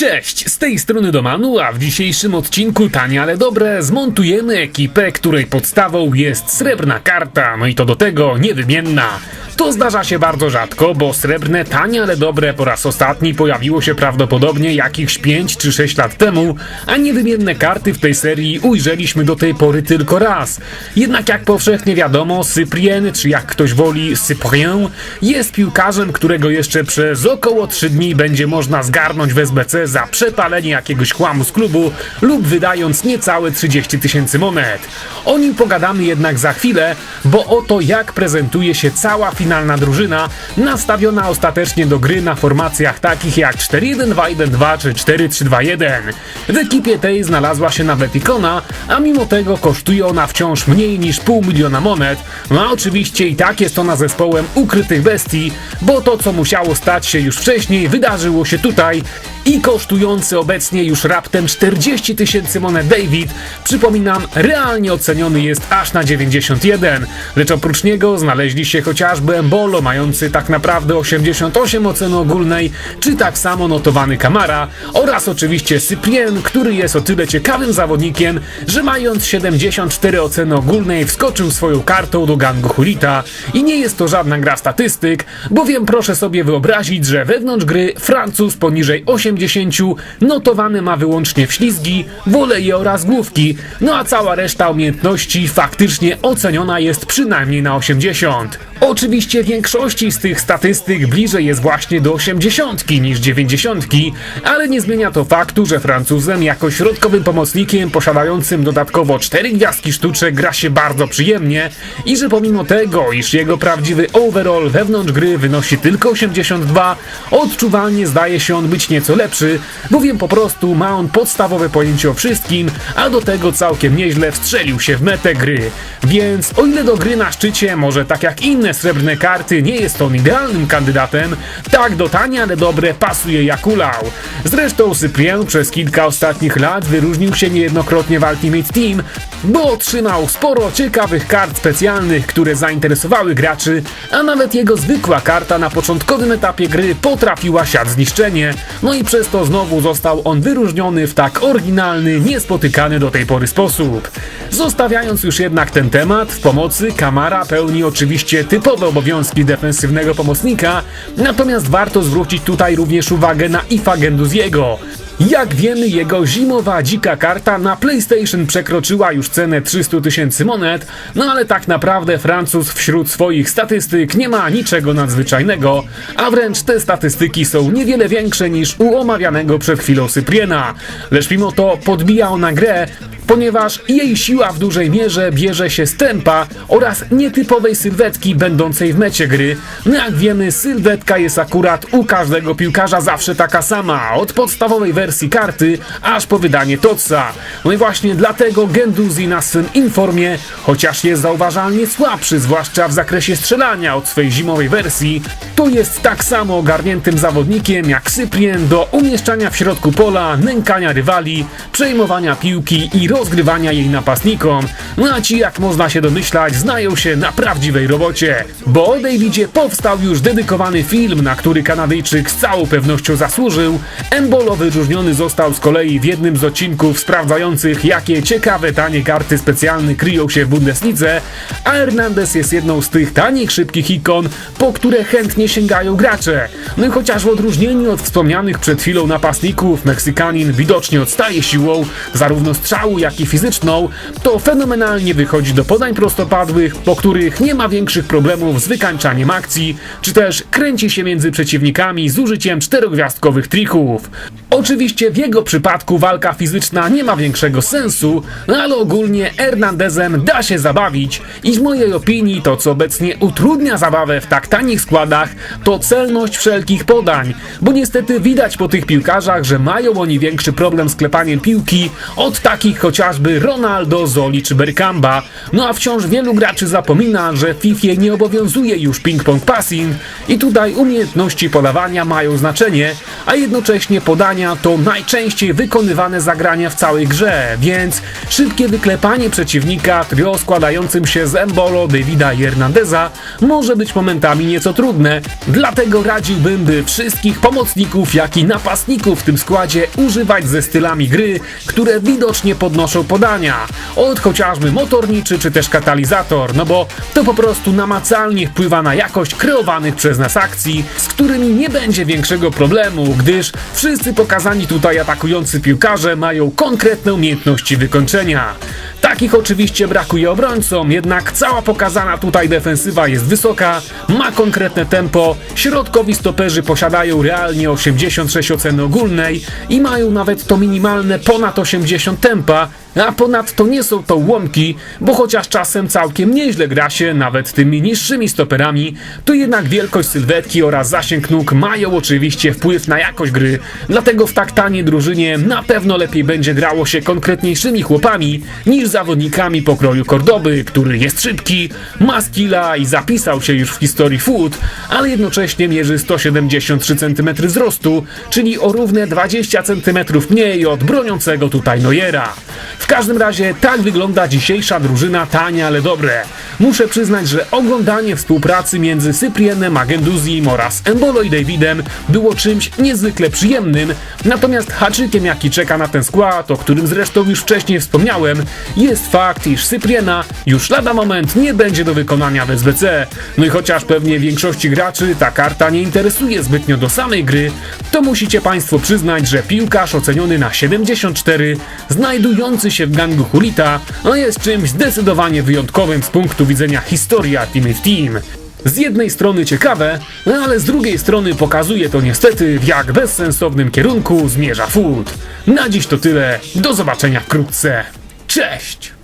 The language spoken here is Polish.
Cześć, z tej strony Domanu, a w dzisiejszym odcinku Tanie ale dobre zmontujemy ekipę, której podstawą jest srebrna karta, no i to do tego niewymienna. To zdarza się bardzo rzadko, bo srebrne tanie ale dobre po raz ostatni pojawiło się prawdopodobnie jakichś 5 czy 6 lat temu, a niewymienne karty w tej serii ujrzeliśmy do tej pory tylko raz. Jednak jak powszechnie wiadomo, Cyprien, czy jak ktoś woli Cyprien, jest piłkarzem, którego jeszcze przez około 3 dni będzie można zgarnąć w SBC za przepalenie jakiegoś chłamu z klubu lub wydając niecałe 30 tysięcy monet. O nim pogadamy jednak za chwilę, bo oto jak prezentuje się cała finalna drużyna nastawiona ostatecznie do gry na formacjach takich jak 4-1-2-1-2 czy 4-3-2-1. W ekipie tej znalazła się nawet ikona, a mimo tego kosztuje ona wciąż mniej niż pół miliona monet, no a oczywiście i tak jest ona zespołem ukrytych bestii, bo to co musiało stać się już wcześniej wydarzyło się tutaj i kosztujący obecnie już raptem 40 tysięcy monet David, przypominam, realnie oceniony jest aż na 91, lecz oprócz niego znaleźli się chociażby Embolo mający tak naprawdę 88 oceny ogólnej, czy tak samo notowany Kamara oraz oczywiście Cyprien, który jest o tyle ciekawym zawodnikiem, że mając 74 oceny ogólnej wskoczył swoją kartą do gangu Hulita i nie jest to żadna gra statystyk, bowiem proszę sobie wyobrazić, że wewnątrz gry Francuz poniżej 80 notowany ma wyłącznie wślizgi, woleje oraz główki, no a cała reszta umiejętności faktycznie oceniona jest przynajmniej na 80. Oczywiście większości z tych statystyk bliżej jest właśnie do 80 niż 90, ale nie zmienia to faktu, że Francuzem jako środkowym pomocnikiem posiadającym dodatkowo 4 gwiazdki sztuczek gra się bardzo przyjemnie i że pomimo tego, iż jego prawdziwy overall wewnątrz gry wynosi tylko 82, odczuwalnie zdaje się on być nieco lepszy, bowiem po prostu ma on podstawowe pojęcie o wszystkim, a do tego całkiem nieźle wstrzelił się w metę gry. Więc o ile do gry na szczycie może tak jak inne srebrne karty nie jest on idealnym kandydatem, tak do tanie, ale dobre pasuje jak ulał. Zresztą Cyprien przez kilka ostatnich lat wyróżnił się niejednokrotnie w Ultimate Team, bo otrzymał sporo ciekawych kart specjalnych, które zainteresowały graczy, a nawet jego zwykła karta na początkowym etapie gry potrafiła siać zniszczenie, no i przez to znowu został on wyróżniony w tak oryginalny, niespotykany do tej pory sposób. Zostawiając już jednak ten temat, w pomocy Kamara pełni oczywiście typowe obowiązki defensywnego pomocnika, natomiast warto zwrócić tutaj również uwagę na Ifa Genduziego. Jak wiemy, jego zimowa dzika karta na PlayStation przekroczyła już cenę 300 tysięcy monet, no ale tak naprawdę Francuz wśród swoich statystyk nie ma niczego nadzwyczajnego, a wręcz te statystyki są niewiele większe niż u omawianego przed chwilą Cypriena. Lecz mimo to podbija ona grę, ponieważ jej siła w dużej mierze bierze się z tempa oraz nietypowej sylwetki będącej w mecie gry. No jak wiemy, sylwetka jest akurat u każdego piłkarza zawsze taka sama, od podstawowej wersji karty aż po wydanie Totsa. No i właśnie dlatego Genduzi na swym informie, chociaż jest zauważalnie słabszy, zwłaszcza w zakresie strzelania od swej zimowej wersji, to jest tak samo ogarniętym zawodnikiem jak Cyprien do umieszczania w środku pola, nękania rywali, przejmowania piłki i rozgrywania jej napastnikom. No a ci, jak można się domyślać, znają się na prawdziwej robocie. Bo o Davidzie powstał już dedykowany film, na który Kanadyjczyk z całą pewnością zasłużył. Embolo wyróżniony został z kolei w jednym z odcinków sprawdzających, jakie ciekawe tanie karty specjalne kryją się w Bundeslidze, a Hernandez jest jedną z tych tanich, szybkich ikon, po które chętnie sięgają gracze. No i chociaż w odróżnieniu od wspomnianych przed chwilą napastników, Meksykanin widocznie odstaje siłą, zarówno strzału, jak i fizyczną, to fenomenalnie wychodzi do podań prostopadłych, po których nie ma większych problemów z wykańczaniem akcji, czy też kręci się między przeciwnikami z użyciem czterogwiazdkowych trików. Oczywiście w jego przypadku walka fizyczna nie ma większego sensu, no ale ogólnie Hernandezem da się zabawić i w mojej opinii to co obecnie utrudnia zabawę w tak tanich składach to celność wszelkich podań, bo niestety widać po tych piłkarzach, że mają oni większy problem z klepaniem piłki od takich chociażby Ronaldo, Zoli czy Berkamba. No a wciąż wielu graczy zapomina, że w FIFA nie obowiązuje już ping-pong passing i tutaj umiejętności podawania mają znaczenie, a jednocześnie podania to najczęściej wykonywane zagrania w całej grze, więc szybkie wyklepanie przeciwnika trio składającym się z Embolo, Davida i Hernandeza może być momentami nieco trudne, dlatego radziłbym, by wszystkich pomocników, jak i napastników w tym składzie używać ze stylami gry, które widocznie podnoszą podania, od chociażby motorniczy czy też katalizator, no bo to po prostu namacalnie wpływa na jakość kreowanych przez nas akcji, z którymi nie będzie większego problemu, gdyż wszyscy pokazani tutaj atakujący piłkarze mają konkretne umiejętności wykończenia. Takich oczywiście brakuje obrońcom, jednak cała pokazana tutaj defensywa jest wysoka, ma konkretne tempo, środkowi stoperzy posiadają realnie 86 oceny ogólnej i mają nawet to minimalne ponad 80 tempa, a ponadto nie są to łomki, bo chociaż czasem całkiem nieźle gra się nawet tymi niższymi stoperami, to jednak wielkość sylwetki oraz zasięg nóg mają oczywiście wpływ na jakość gry, dlatego w tak taniej drużynie na pewno lepiej będzie grało się konkretniejszymi chłopami niż zawodnikami pokroju Kordoby, który jest szybki, ma skilla i zapisał się już w historii foot, ale jednocześnie mierzy 173 cm wzrostu, czyli o równe 20 cm mniej od broniącego tutaj Neuera. W każdym razie tak wygląda dzisiejsza drużyna tania, ale dobre. Muszę przyznać, że oglądanie współpracy między Cyprienem, Agenduzim oraz Embolo i Davidem było czymś niezwykle przyjemnym, natomiast haczykiem jaki czeka na ten skład, o którym zresztą już wcześniej wspomniałem, jest fakt, iż Cypriena już lada moment nie będzie do wykonania w SBC. No i chociaż pewnie większości graczy ta karta nie interesuje zbytnio do samej gry, to musicie Państwo przyznać, że piłkarz oceniony na 74, znajdujący się w gangu Hulita, no jest czymś zdecydowanie wyjątkowym z punktu widzenia historii Ultimate Team. Z jednej strony ciekawe, no ale z drugiej strony pokazuje to niestety w jak bezsensownym kierunku zmierza food. Na dziś to tyle, do zobaczenia wkrótce. Cześć!